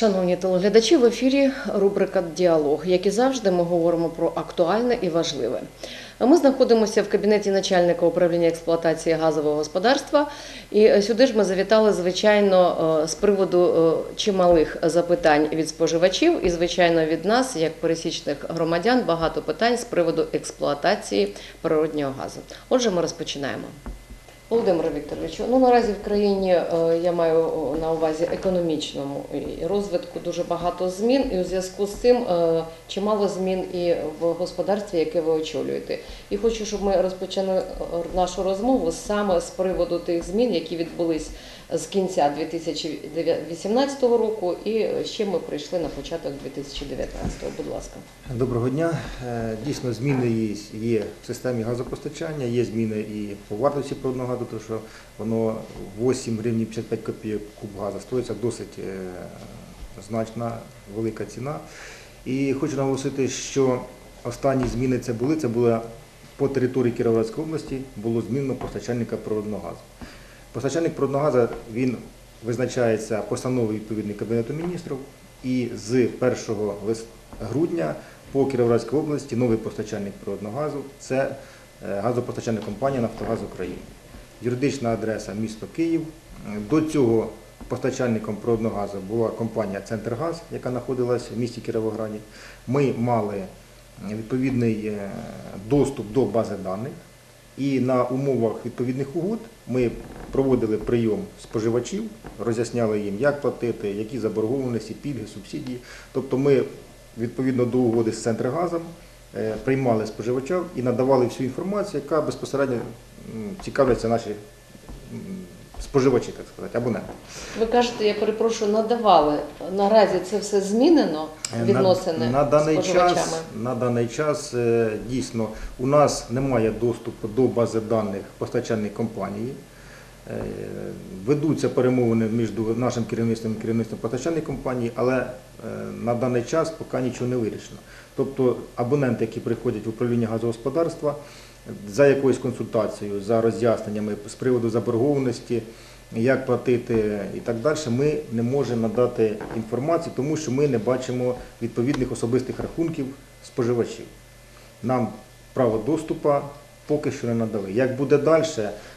Шановні телеглядачі, в ефірі рубрика Діалог. Як і завжди, ми говоримо про актуальне і важливе. Ми знаходимося в кабінеті начальника управління експлуатації газового господарства. І сюди ж ми завітали, звичайно, е, з приводу е, чималих запитань від споживачів, і, звичайно, від нас, як пересічних громадян, багато питань з приводу експлуатації природнього газу. Отже, ми розпочинаємо. Володимире Вікторовичу, ну наразі в країні е, я маю на увазі економічному розвитку дуже багато змін, і у зв'язку з цим е, чимало змін і в господарстві, яке ви очолюєте. І хочу, щоб ми розпочали е, нашу розмову саме з приводу тих змін, які відбулись з кінця 2018 року, і ще ми прийшли на початок 2019. Будь ласка. Доброго дня. Е, Дійсно, зміни є- в системі газопостачання, є зміни і по вартості природного газу, тому що воно 8 гривень 55 копійок куб газу стоїть, це досить е, значна велика ціна. І хочу наголосити, що останні зміни це були, це було по території Кіровоградської області було змінено постачальника природного газу. Постачальник природного газу він визначається постановою відповідної Кабінету міністрів, і з 1 грудня по Кіровоградській області новий постачальник природного це е, газопостачальна компанія Нафтогаз України. Юридична адреса місто Київ. До цього постачальником природного газу була компанія Центргаз, яка знаходилась в місті Кіровограді. Ми мали відповідний е, доступ до бази даних. І на умовах відповідних угод ми проводили прийом споживачів, роз'ясняли їм, як платити, які заборгованості, пільги, субсидії. Тобто ми відповідно до угоди з Центргазом е, приймали споживачів і надавали всю інформацію, яка безпосередньо цікавляться наші споживачі, так сказати, абоненти. Ви кажете, я перепрошую, надавали. Наразі це все змінено відносини на, на даний з споживачами. час, на даний час е, дійсно у нас немає доступу до бази даних постачальної компанії. Е, Ведуться перемовини між нашим керівництвом і керівництвом постачальної компанії, але е, на даний час поки нічого не вирішено. Тобто абоненти, які приходять в управління газогосподарства за якоюсь консультацією, за роз'ясненнями з приводу заборгованості, як платити і так далі, ми не можемо надати інформацію, тому що ми не бачимо відповідних особистих рахунків споживачів. Нам право доступу поки що не надали. Як буде далі,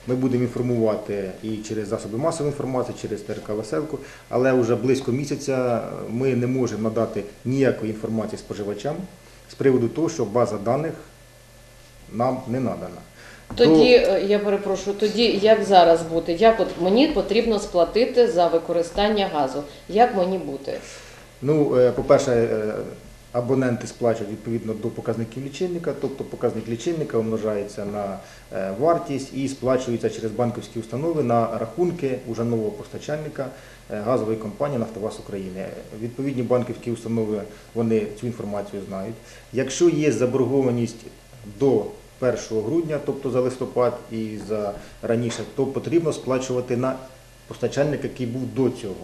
ми будемо інформувати і через засоби масової інформації, через ТРК Веселку, але вже близько місяця ми не можемо надати ніякої інформації споживачам з приводу того, що база даних нам не надана. Тоді е, я перепрошую, тоді як зараз бути? Як от мені потрібно сплатити за використання газу? Як мені бути? Ну, е, по-перше, е, абоненти сплачують відповідно до показників лічильника, тобто показник лічильника умножається на вартість і сплачується через банківські установи на рахунки уже нового постачальника газової компанії Нафтогаз України. Відповідні банківські установи вони цю інформацію знають. Якщо є заборгованість до 1 грудня, тобто за листопад і за раніше, то потрібно сплачувати на постачальника, який був до цього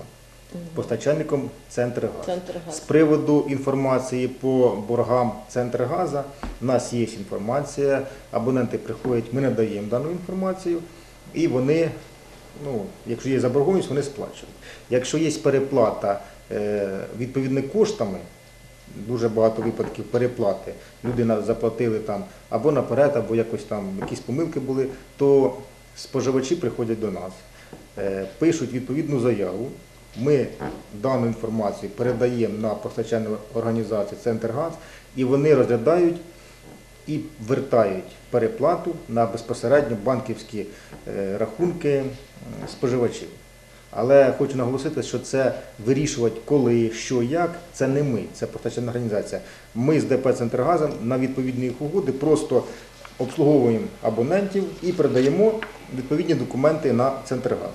постачальником Центргаз. Центр З приводу інформації по боргам Центргаза, у нас є інформація, абоненти приходять, ми надаємо дану інформацію, і вони, ну, якщо є заборгованість, вони сплачують. Якщо є переплата е, відповідно коштами, дуже багато випадків переплати, люди заплатили там або наперед, або якось там якісь помилки були, то споживачі приходять до нас, е, пишуть відповідну заяву. Ми дану інформацію передаємо на постачальну організацію Центргаз, і вони розглядають і вертають переплату на безпосередньо банківські е, рахунки споживачів. Але хочу наголосити, що це вирішувати коли, що, як, це не ми, це постачальна організація. Ми з ДП Центргазом на відповідні угоди просто обслуговуємо абонентів і передаємо відповідні документи на Центргаз.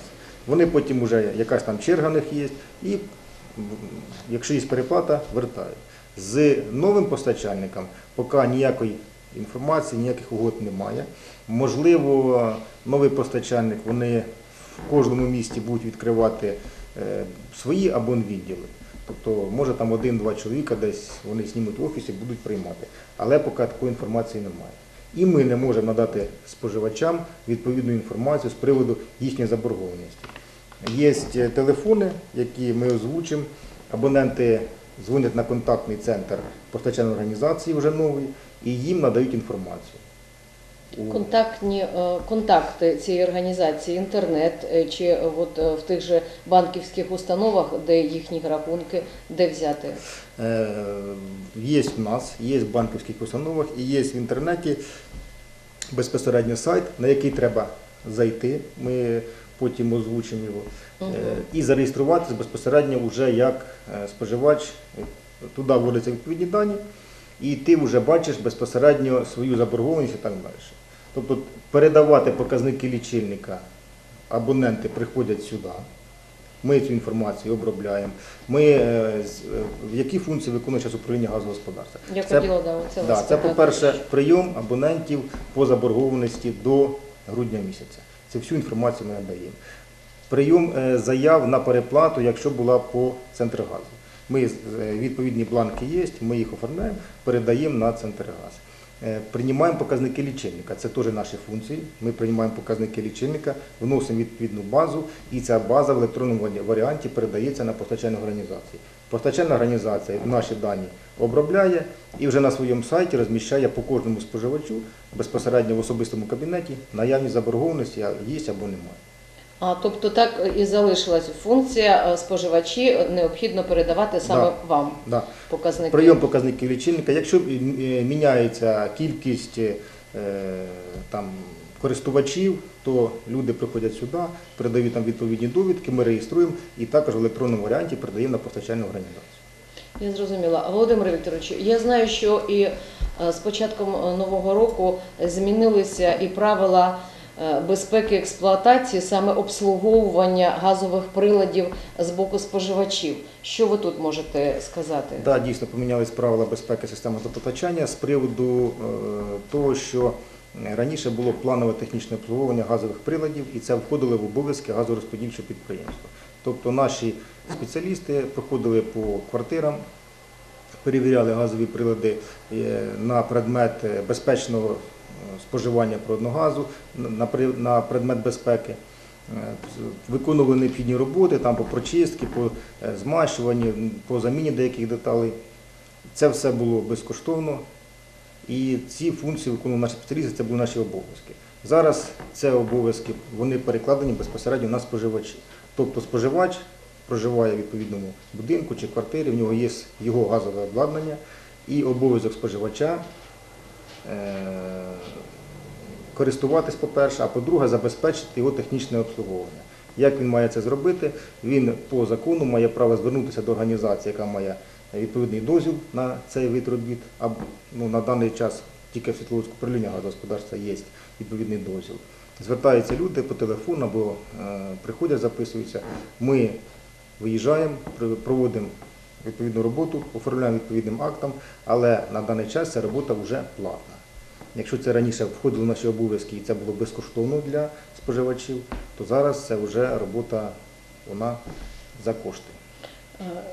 Вони потім вже якась там черга в них є, і якщо є переплата, вертають. З новим постачальником поки ніякої інформації, ніяких угод немає. Можливо, новий постачальник вони в кожному місті будуть відкривати е, свої абонвідділи. Тобто, може там один-два чоловіка десь вони знімуть в офісі, будуть приймати. Але поки такої інформації немає. І ми не можемо надати споживачам відповідну інформацію з приводу їхньої заборгованості. Є е, телефони, які ми озвучимо Абоненти дзвонять на контактний центр постачальної організації вже новий і їм надають інформацію. Контактні е, контакти цієї організації, інтернет е, чи е, от в тих же банківських установах, де їхні рахунки, де взяти? Є в нас, є в банківських установах і є в інтернеті безпосередньо сайт, на який треба зайти. Ми потім озвучимо його. І зареєструватися безпосередньо вже як споживач. Туди вводяться відповідні дані, і ти вже бачиш безпосередньо свою заборгованість і так далі. Тобто передавати показники лічильника абоненти приходять сюди. Ми цю інформацію обробляємо. Ми е, е, які функції виконує зараз управління газогосподарства? Я Це- хотіла да, це Да, це, по-перше, прийом абонентів по заборгованості до грудня місяця. Це всю інформацію ми надаємо. Прийом е, заяв на переплату, якщо була по Центргазу. Ми е, відповідні бланки є, ми їх оформляємо, передаємо на Центргаз. Е, Приймаємо показники лічильника. Це теж наші функції. Ми приймаємо показники лічильника, вносимо відповідну базу, і ця база в електронному варіанті передається на постачальну організацію. Постачальна організація наші дані обробляє і вже на своєму сайті розміщає по кожному споживачу безпосередньо в особистому кабінеті наявність заборгованості є або немає. А тобто так і залишилась функція е, споживачі необхідно передавати саме Да. вам Да. показники. Прийом показників лічильника. Якщо е, міняється кількість е, там, користувачів, то люди приходять сюди, передають там відповідні довідки, ми реєструємо і також в електронному варіанті передаємо на постачальну організацію. Я зрозуміла. Володимир Вікторович, я знаю, що і з початком нового року змінилися і правила безпеки експлуатації, саме обслуговування газових приладів з боку споживачів. Що ви тут можете сказати? Так, дійсно помінялись правила безпеки системи автопостачання з приводу е, того, що раніше було планове технічне обслуговування газових приладів, і це входило в обов'язки газорозподільчого підприємства. Тобто наші спеціалісти проходили по квартирам, перевіряли газові прилади е, на предмет е, безпечного е, споживання природного газу, на предмет безпеки. Е, Виконували необхідні роботи там по прочистці, по е, змащуванні, по заміні деяких деталей. Це все було безкоштовно. І ці функції виконували наші спеціалісти, це були наші обов'язки. Зараз це обов'язки вони перекладені безпосередньо на споживачі. Тобто споживач проживає в відповідному будинку чи квартирі, в нього є його газове обладнання і обов'язок споживача е, користуватись, по-перше, а по-друге, забезпечити його технічне обслуговування. Як він має це зробити? Він по закону має право звернутися до організації, яка має відповідний дозвіл на цей вид робіт. А ну, на даний час тільки в Світловодську управління газогосподарства є відповідний дозвіл. Звертаються люди по телефону або е, приходять, записуються. Ми виїжджаємо, проводимо відповідну роботу, оформляємо відповідним актом, але на даний час ця робота вже платна. Якщо це раніше входило в наші обов'язки і це було безкоштовно для споживачів, то зараз це вже робота вона за кошти.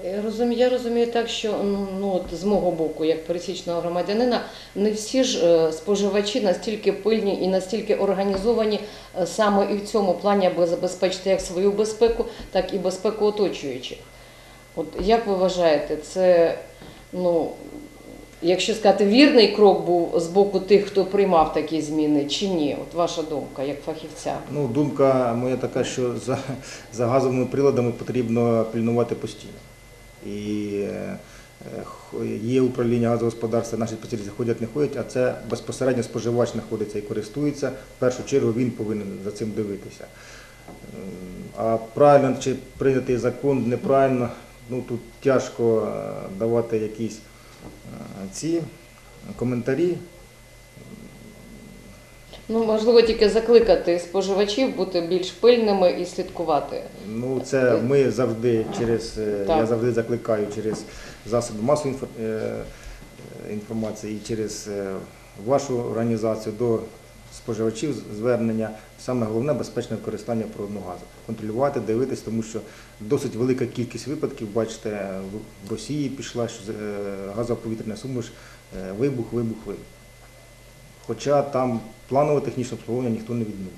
Е, Я розумію, я розумію так, що ну от з мого боку, як пересічного громадянина, не всі ж е, споживачі настільки пильні і настільки організовані е, саме і в цьому плані, аби забезпечити як свою безпеку, так і безпеку оточуючих. От як ви вважаєте, це ну. Якщо сказати, вірний крок був з боку тих, хто приймав такі зміни, чи ні? От ваша думка, як фахівця. Ну, думка моя така, що за, за газовими приладами потрібно пильнувати постійно. І е, є управління газогосподарства, наші спеціалісти ходять, не ходять, а це безпосередньо споживач знаходиться і користується. В першу чергу він повинен за цим дивитися. А правильно чи прийнятий закон неправильно, ну тут тяжко е, давати якісь е, ці коментарі. Ну можливо, тільки закликати споживачів бути більш пильними і слідкувати. Ну, це ми завжди через, е, Так. я завжди закликаю через засоби масової е, е, інформації і через е, вашу організацію до споживачів звернення. Саме головне безпечне використання природного газу. Контролювати, дивитись, тому що досить велика кількість випадків, бачите, в- Росії пішла що е, газова повітряна суміш, е, вибух, вибух, вибух. Хоча там планове технічне обслуговування ніхто не відмінив.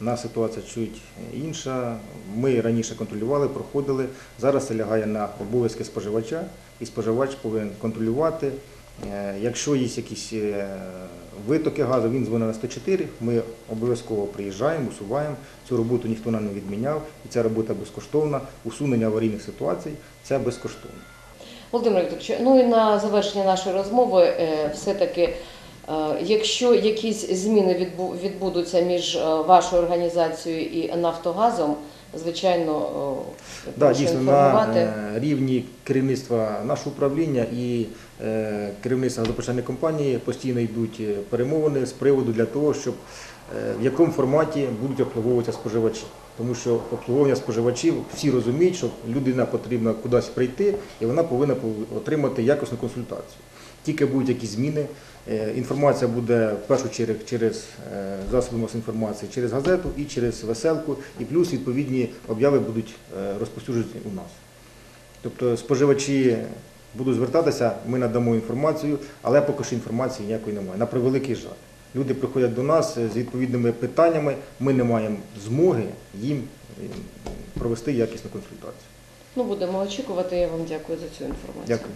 У нас ситуація чуть інша. Ми раніше контролювали, проходили. Зараз це лягає на обов'язки споживача, і споживач повинен контролювати. Е, Якщо є якісь е, витоки газу, він дзвонить на 104, ми обов'язково приїжджаємо, усуваємо. Цю роботу ніхто нам не відміняв, і ця робота безкоштовна. Усунення аварійних ситуацій це безкоштовно. Володимир Вікторович, ну і на завершення нашої розмови, е, все-таки, якщо якісь зміни відбу- відбудуться між вашою організацією і Нафтогазом, звичайно, Да, дійсно, інформувати. на е, рівні керівництва нашого управління і е, керівництва газопочальної компанії постійно йдуть е, перемовини з приводу для того, щоб в якому форматі будуть обслуговуватися споживачі. Тому що обслуговування споживачів всі розуміють, що людина потрібна кудись прийти, і вона повинна пов- отримати якісну консультацію. Тільки будуть якісь зміни, е, інформація буде в першу чергу через е, засоби масової інформації, через газету і через веселку, і плюс відповідні обяви будуть е, розповсюджені у нас. Тобто споживачі будуть звертатися, ми надамо інформацію, але поки що інформації ніякої немає. На превеликий жаль. Люди приходять до нас з відповідними питаннями, ми не маємо змоги їм провести якісну консультацію. Ну, будемо очікувати. Я вам дякую за цю інформацію. Дякую.